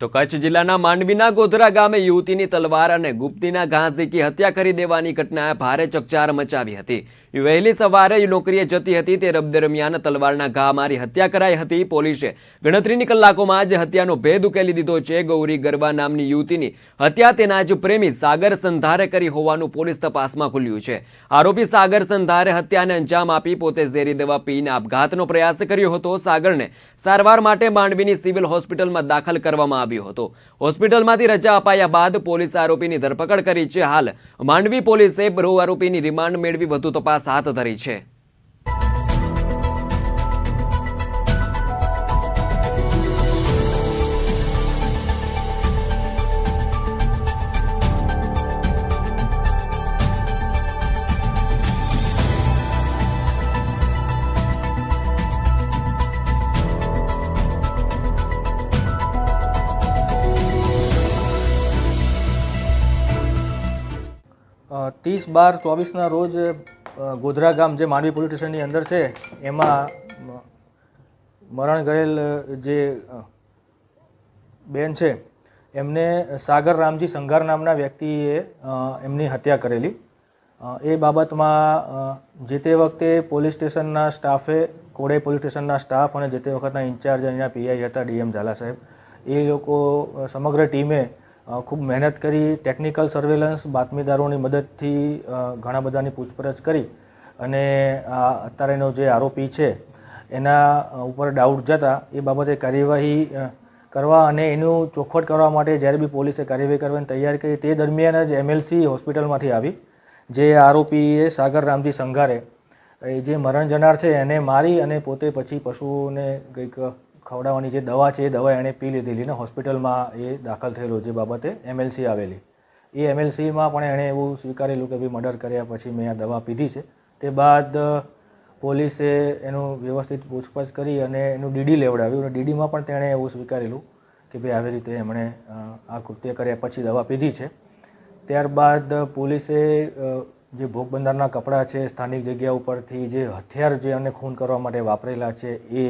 તો કચ્છ જિલ્લાના માંડવીના ગોધરા ગામે યુવતીની તલવાર અને ગુપ્તીના ઘા ઝીકી હત્યા કરી દેવાની ઘટનાએ ભારે ચકચાર મચાવી હતી. વહેલી સવારે નોકરીએ જતી હતી, તે રબ દરમિયાન તલવારના ઘા મારી હત્યા કરાઈ હતી. પોલીસે ગણતરીની કલાકોમાં જ હત્યાનો ભેદ ઉકેલી દીધો છે. ગૌરી ગરબા નામની યુવતીની હત્યા તેના જ પ્રેમી સાગર સંધારે કરી હોવાનું પોલીસ તપાસમાં ખુલ્યું છે. આરોપી સાગર સંધારે હત્યાને અંજામ આપી પોતે ઝેરી દવા પીને આપઘાતનો પ્રયાસ કર્યો હતો. સાગરને સારવાર માટે માંડવીની સિવિલ હોસ્પિટલમાં દાખલ કરવામાં આવ્યો હતો. હોસ્પિટલમાંથી રજા અપાયા બાદ પોલીસ આરોપીની ધરપકડ કરી છે. હાલ માંડવી પોલીસે બહુ આરોપીની રિમાન્ડ મેળવી વધુ તપાસ હાથ ધરી છે. ત્રીસ બાર ચોવીસના રોજ ગોધરા ગામ જે માંડવી પોલીસ સ્ટેશનની અંદર છે, એમાં મરણ ગયેલ જે બેન છે, એમને સાગર રામજી સંઘાર નામના વ્યક્તિએ એમની હત્યા કરેલી. એ બાબતમાં જે તે વખતે પોલીસ સ્ટેશનના સ્ટાફે, કોડે પોલીસ સ્ટેશનના સ્ટાફ અને જે તે વખતના ઇન્ચાર્જ અહીંયા પીઆઈ હતા ડીએમ ઝાલા સાહેબ, એ લોકો સમગ્ર ટીમે ખૂબ મહેનત કરી ટેકનિકલ સર્વેલન્સ બાતમીદારોની મદદથી ઘણા બધાની પૂછપરછ કરી અને આ અત્યારેનો જે આરોપી છે, એના ઉપર ડાઉટ જતા એ બાબતે કાર્યવાહી કરવા અને એનું ચોખવટ કરવા માટે જ્યારે બી પોલીસે કાર્યવાહી કરવાની તૈયારી કરી તે દરમિયાન જ એમએલસી હોસ્પિટલમાંથી આવી. જે આરોપીએ સાગર રામજી સંઘારે, એ જે મરણ જનાર છે એને મારી અને પોતે પછી પશુઓને કંઈક ખવડાવવાની જે દવા છે એ દવા એણે પી લીધેલી ને હોસ્પિટલમાં એ દાખલ થયેલો જે બાબતે એમએલસી આવેલી. એ એમએલસીમાં પણ એણે એવું સ્વીકારેલું કે ભાઈ મર્ડર કર્યા પછી મેં આ દવા પીધી છે. તે બાદ પોલીસે એનું વ્યવસ્થિત પૂછપરછ કરી અને એનું ડીડી લેવડાવ્યું અને ડીડીમાં પણ તેણે એવું સ્વીકારેલું કે ભાઈ આવી રીતે એમણે આ કૃત્ય કર્યા પછી દવા પીધી છે. ત્યારબાદ, પોલીસે જે ભોગ બંધારણના કપડાં છે, સ્થાનિક જગ્યા ઉપરથી જે હથિયાર જે અને ખૂન કરવા માટે વાપરેલા છે એ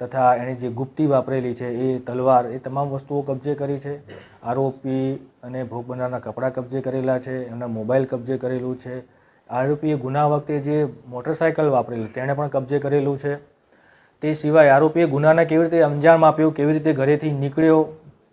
તથા એણે જે ગુપ્તી વાપરેલી છે એ તલવાર, એ તમામ વસ્તુઓ કબજે કરી છે. આરોપી અને ભોગ બંધારણના કપડાં કબજે કરેલા છે, એમના મોબાઈલ કબજે કરેલું છે. આરોપીએ ગુના વખતે જે મોટરસાયકલ વાપરેલું, તેણે પણ કબજે કરેલું છે. તે સિવાય આરોપીએ ગુનાને કેવી રીતે અંજામ આપ્યો, કેવી રીતે ઘરેથી નીકળ્યો,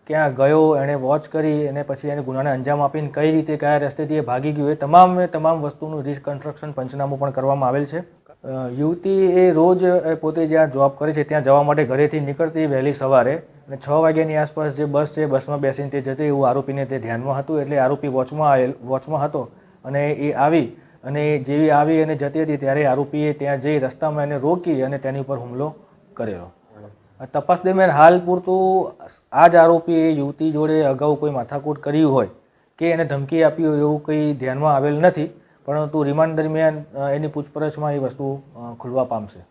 ક્યાં ગયો, એણે વોચ કરી અને પછી એને ગુનાને અંજામ આપીને કઈ રીતે, કયા રસ્તેથી એ ભાગી ગયું, એ તમામ તમામ વસ્તુનું રિકન્સ્ટ્રક્શન પંચનામું પણ કરવામાં આવેલ છે. યુવતી એ રોજ પોતે જ્યાં જોબ કરે છે, ત્યાં જવા માટે ઘરેથી નીકળતી વહેલી સવારે અને છ વાગ્યાની આસપાસ જે બસ છે, બસમાં બેસીને તે જતી, એવું આરોપીને તે ધ્યાનમાં હતું. એટલે આરોપી વોચમાં આવેલ વોચમાં હતો અને એ આવી અને જેવી આવી અને જતી હતી ત્યારે આરોપીએ ત્યાં જઈ રસ્તામાં એને રોકી અને તેની ઉપર હુમલો કરેલો. તપાસ દરમિયાન હાલ પૂરતું આ જ આરોપીએ યુવતી જોડે અગાઉ કોઈ માથાકૂટ કરી હોય કે એને ધમકી આપી હોય એવું કંઈ ધ્યાનમાં આવેલ નથી. પરંતુ રિમાન્ડ દરમિયાન એની પૂછપરછમાં એ વસ્તુ ખુલવા પામશે.